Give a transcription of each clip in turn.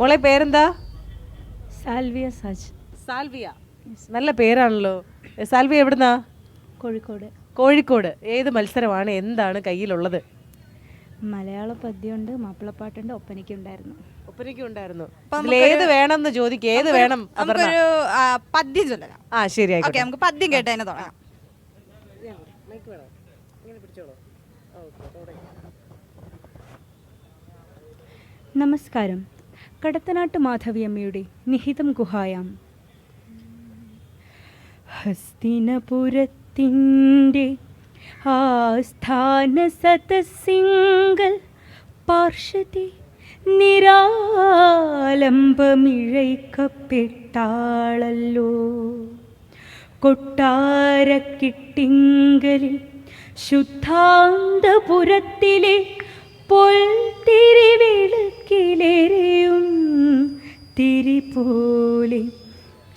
മോളെ പേരെന്താ? Salvia Saj. Salvia. നല്ല പേരാണല്ലോ. സാൽവിയ എവിടുന്നാ? കോഴിക്കോട്. കോഴിക്കോട്. ഏത് മത്സരമാണ്? എന്താണ് കയ്യിലുള്ളത്? മലയാള പദ്യമുണ്ട് മാപ്പിളപ്പാട്ടുണ്ട് ഒപ്പനയ്ക്കുണ്ടായിരുന്നു. ഒപ്പനയ്ക്കുണ്ടായിരുന്നു. ഏത് വേണം എന്ന് ചോദിക്കുക ഏത് വേണം നമുക്കൊരു ആ, പദ്യം ആ ശരി ഓക്കെ നമുക്ക് പദ്യം കേട്ടതിനെ തുടങ്ങാം. നമസ്കാരം. കടത്തനാട്ട് മാധവിയമ്മയുടെ നിഹിതം ഗുഹായാം. ഹസ്തിനപുരത്തിന്റെ ആസ്ഥാന സതസിംഗൽ പാർശ്വതി നിരാലംബമിഴയ്ക്കപ്പെട്ടാളല്ലോ. കൊട്ടാരക്കിട്ടിങ്കലിൽ ശുദ്ധാന്തപുരത്തിലെ പൊൽത്തിരിവിളക്കിലേരെയും തിരി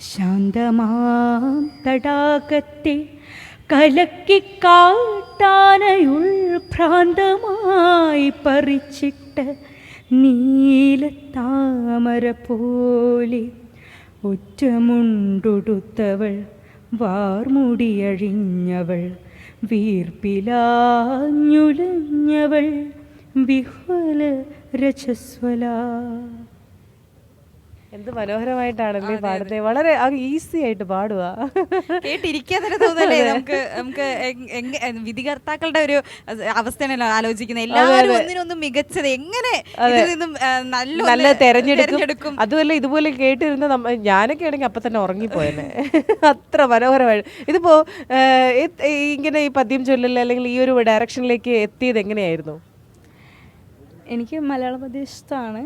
ശാന്തമാം തടാകത്തെ കലക്കിക്കാട്ടാനയുൾഭ്രാന്തമായി പറിച്ചിട്ട് നീലത്താമര പോലെ ഒറ്റമുണ്ടുടുത്തവൾ വാർമുടിയഴിഞ്ഞവൾ വീർപ്പിലാഞ്ഞുലഞ്ഞവൾ വിഹ്വല രജസ്വല. എന്ത് മനോഹരമായിട്ടാണല്ലേ പാടുന്നത്. വളരെ ഈസി ആയിട്ട് പാടുക കേട്ടിരിക്കാൻ തന്നെ തോന്നല്ലേ നമുക്ക് നമുക്ക് വിധികർത്താക്കളുടെ ഒരു അവസ്ഥയാണല്ലോ ആലോചിക്കുന്നത്. എല്ലാവരും ഒന്നിനൊന്നും മികച്ചത് എങ്ങനെ ഇതിൽ നിന്നും നല്ല നല്ല തെരഞ്ഞെടുക്കും. അതുമല്ല ഇതുപോലെ കേട്ടിരുന്ന ഞാനൊക്കെ ആണെങ്കിൽ അപ്പൊ തന്നെ ഉറങ്ങിപ്പോയെന്നെ അത്ര മനോഹരമായി. ഇതിപ്പോ ഇങ്ങനെ ഈ പദ്യം ചൊല്ലൽ അല്ലെങ്കിൽ ഈ ഒരു ഡയറക്ഷനിലേക്ക് എത്തിയത് എങ്ങനെയായിരുന്നു? എനിക്ക് മലയാള ഇഷ്ടമാണ്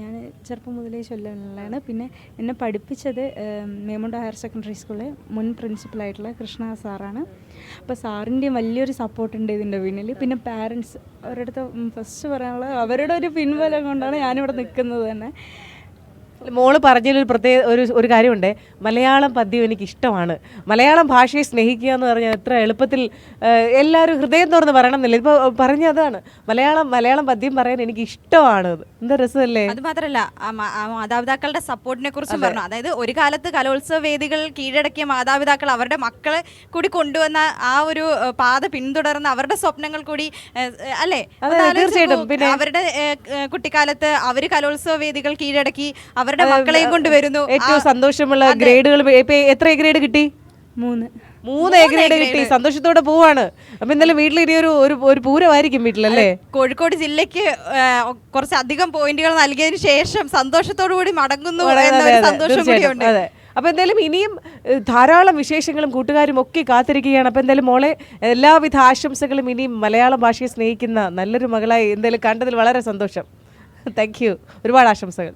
ഞാൻ ചെറുപ്പം മുതലേ ചൊല്ലുന്നതാണ്. പിന്നെ എന്നെ പഠിപ്പിച്ചത് മേമുണ്ട ഹയർ സെക്കൻഡറി സ്കൂളിലെ മുൻ പ്രിൻസിപ്പലായിട്ടുള്ള കൃഷ്ണ സാറാണ്. അപ്പോൾ സാറിന്റെ വലിയൊരു സപ്പോർട്ട് ഉണ്ട് ഇതിന്റെ പിന്നിൽ. പിന്നെ പാരൻസ് അവരുടെ അടുത്ത് ഫസ്റ്റ് പറയാനുള്ളത് അവരുടെ ഒരു പിൻബലം കൊണ്ടാണ് ഞാനിവിടെ നിൽക്കുന്നത് തന്നെ. മോൾ പറഞ്ഞതിലൊരു പ്രത്യേക ഒരു ഒരു കാര്യമുണ്ട്. മലയാളം പദ്യം എനിക്ക് ഇഷ്ടമാണ് മലയാളം ഭാഷയെ സ്നേഹിക്കുക എന്ന് പറഞ്ഞാൽ എത്ര എളുപ്പത്തിൽ എല്ലാവരും ഹൃദയം തുറന്ന് പറയണമെന്നില്ല. ഇപ്പോൾ പറഞ്ഞ അതാണ്. മലയാളം മലയാളം പദ്യം പറയാൻ എനിക്ക് ഇഷ്ടമാണ് എന്താ രസമല്ലേ? അത് മാത്രമല്ല മാതാപിതാക്കളുടെ സപ്പോർട്ടിനെ കുറിച്ച് പറഞ്ഞു. അതായത് ഒരു കാലത്ത് കലോത്സവ വേദികൾ കീഴടക്കിയ മാതാപിതാക്കൾ അവരുടെ മക്കളെ കൂടി കൊണ്ടുവന്ന ആ ഒരു പാത പിന്തുടർന്ന് അവരുടെ സ്വപ്നങ്ങൾ കൂടി അല്ലേ? തീർച്ചയായിട്ടും. അവരുടെ കുട്ടിക്കാലത്ത് അവർ കലോത്സവ വേദികൾ കീഴടക്കി അവരുടെ മക്കളെയും കൊണ്ട് വരുന്നു. ഏറ്റവും സന്തോഷമുള്ള ഗ്രേഡുകൾ എത്ര ഗ്രേഡ് കിട്ടി? മൂന്ന്. മൂന്ന് എ ഗ്രേഡ് കിട്ടി. സന്തോഷത്തോടെ പോവാണ്. അപ്പൊ ഇന്നലെ വീട്ടിൽ ഇനി ഒരു ഒരു പൂരമായിരിക്കും വീട്ടിലല്ലേ? കോഴിക്കോട് ജില്ലക്ക് കുറച്ചധികം പോയിന്റുകൾ നൽകിയതിനു ശേഷം സന്തോഷത്തോടു കൂടി മടങ്ങുന്നു സന്തോഷം കൂടിയുണ്ട് അപ്പൊ എന്തായാലും ഇനിയും ധാരാളം വിശേഷങ്ങളും കൂട്ടുകാരും ഒക്കെ കാത്തിരിക്കുകയാണ്. അപ്പൊ എന്തായാലും മോളെ എല്ലാവിധ ആശംസകളും ഇനിയും മലയാള ഭാഷയെ സ്നേഹിക്കുന്ന നല്ലൊരു മകളായി എന്തായാലും കണ്ടതിൽ വളരെ സന്തോഷം. താങ്ക് യു ഒരുപാട് ആശംസകൾ.